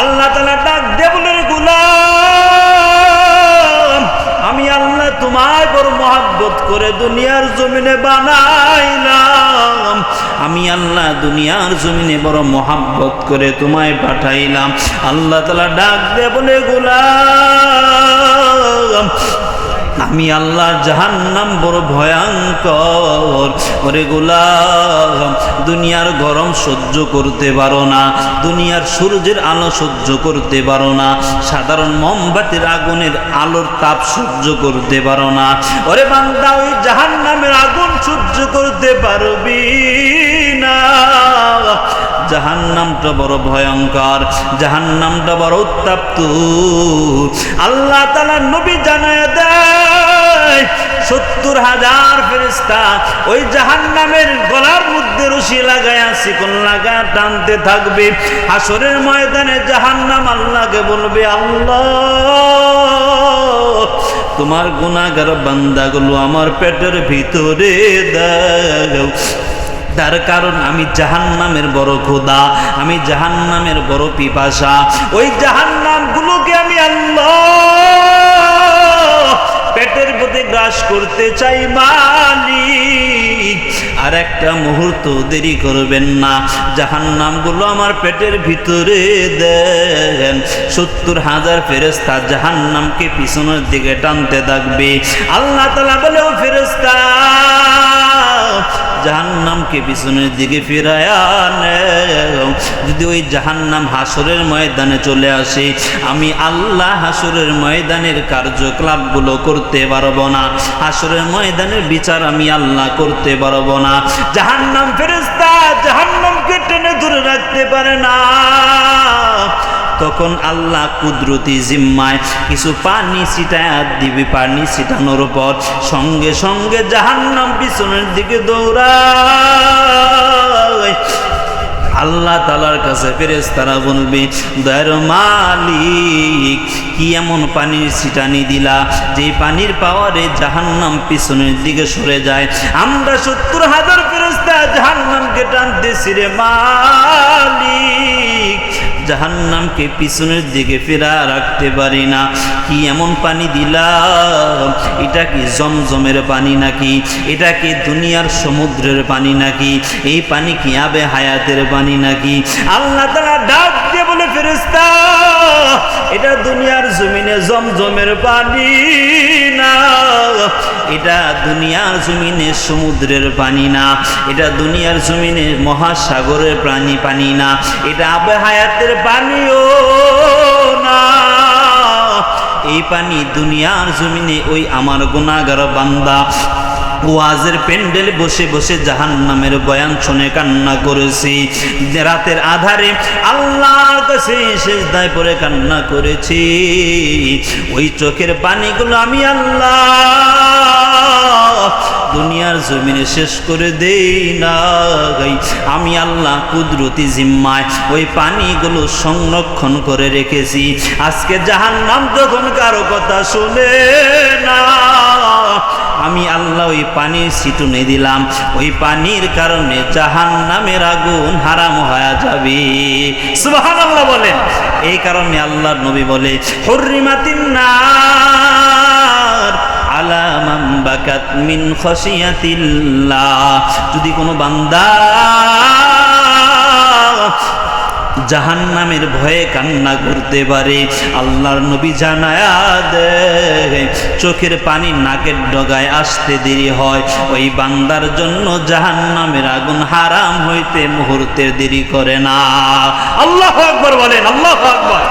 আল্লাহ তালা ডাক দেবলের গুলাম, আমি আল্লাহ তোমায় বড় মহাব্বত করে দুনিয়ার জমিনে বানাইলাম। আমি আল্লাহ দুনিয়ার জমিনে বড় মহাব্বত করে তোমায় পাঠাইলাম। আল্লাহ তালা ডাক দে বলে, গোলাম আমি আল্লাহ জাহান্নাম বড় ভয়ঙ্কর। ওরে গোলাম, দুনিয়ার গরম সহ্য করতে পারো না, দুনিয়ার সূর্যের আলো সহ্য করতে পারো না, সাধারণ মোমবাতির আগুনের আলোর তাপ সহ্য করতে পারো না। ওরে বান্দা, ওই জাহান্নামের আগুন সহ্য করতে পারবি না। জাহান্নামটা বড় ভয়ঙ্কর, জাহান্নামটা বড় উত্তাপ্ত আল্লাহ তালা নবী জানায় দেয় সত্তর হাজার ফেরিস্তা ওই জাহান্নামের গলার মধ্যে রশি লাগায়া শিকল লাগা টানতে থাকবে। হাসরের ময়দানে জাহান্নাম আল্লাহকে বলবে, আল্লাহ, তোমার গুণাগার বান্দাগুলো আমার পেটের ভিতরে দাও। তার কারণ আমি জাহান্নামের বড় খোদা, আমি জাহান্নামের বড় পিপাসা। ওই জাহান জাহান্নামগুলোকে আমি আল্লাহ করতে চাই মালিক আর একটা মুহূর্ত দেরি করবেন না। জাহান জাহান্নামগুলো আমার পেটের ভিতরে দেন। সত্তর হাজার ফেরেস্তা জাহান্নামকে পিছনের দিকে টানতে থাকবে। আল্লাহ তালা বলেও ফেরেস্তা জাহান্নামকে পিছনের দিকে ফিরায়া যদি ওই জাহান্নাম হাসরের ময়দানে চলে আসে, আমি আল্লাহ হাসরের ময়দানের কার্যকলাপগুলো করতে পারব না। হাসরের ময়দানের বিচার আমি আল্লাহ করতে পারব না। জাহান্নাম ফেরেস্তা জাহান্নামকে টেনে ধরে রাখতে পারে না। তখন আল্লাহ কুদরতি জিম্মায় কিছু পানি ছিটায় দিবি, পানি ছিটানোর পর সঙ্গে সঙ্গে জাহান্নাম পিছনের দিকে দৌড়ায়। আল্লাহ তালার কাছে ফেরেস তারা বলবে, দয়ার মালিক, কি এমন পানির ছিটানি দিলা, যে পানির পাওয়ারে জাহান্নাম পিছনের দিকে সরে যায়? আমরা সত্তর হাজার ফেরেস্তা জাহান্নামকে টানতেছি রে মালিক। জাহান্নামকে পিছনের দিকে ফেরা রাখতে পারি না। কি এমন পানি দিলাম? এটা কি জমজমের পানি নাকি? এটা কি দুনিয়ার সমুদ্রের পানি নাকি? এই পানি কি আবে হায়াতের পানি নাকি? আল্লাহ তারা ডাক দিয়ে বলে ফেরেস্তা এটা দুনিয়ার জমিনে জমজমের পানি না। এটা দুনিয়ার জমিনে সমুদ্রের পানি না, এটা দুনিয়ার জমিনে মহাসাগরের প্রাণী পানি না, এটা আবে হায়াতের পানিও না। এই পানি দুনিয়ার জমিনে ওই আমার গুণাগার বান্দা ওয়াজের প্যান্ডেল বসে বসে জাহান নামের বয়ান শুনে কান্না করেছি। রাতের আধারে আল্লাহর কাছে দায় পরে কান্না করেছি। ওই চোখের পানিগুলো আমি আল্লাহ দুনিয়ার জমিনে শেষ করে দেই না আমি আল্লাহ কুদরতি জিম্মায় ওই পানিগুলো সংরক্ষণ করে রেখেছি। আজকে জাহান নাম যখন কারও কথা শুনে না, আমি আল্লাহ ওই পানির সিটুনে দিলাম। ওই পানির কারণে জাহান নামের আগুন হারাম হয়ে যাবে। আল্লাহ বলেন। এই কারণে আল্লাহ নবী বলে হরিমাতিন আলামাম বাকাত মিন যদি কোনো বান্দা জাহান্নামের ভয়ে কান্না করতে পারে, আল্লাহর নবী জানায়া চোখের পানি নাকের ডগায় আসতে দেরি হয়। ওই বান্দার জন্য জাহান্নামের আগুন হারাম হইতে মুহূর্তের দেরি করে না। আল্লাহ আকবর বলেন, আল্লাহ আকবর।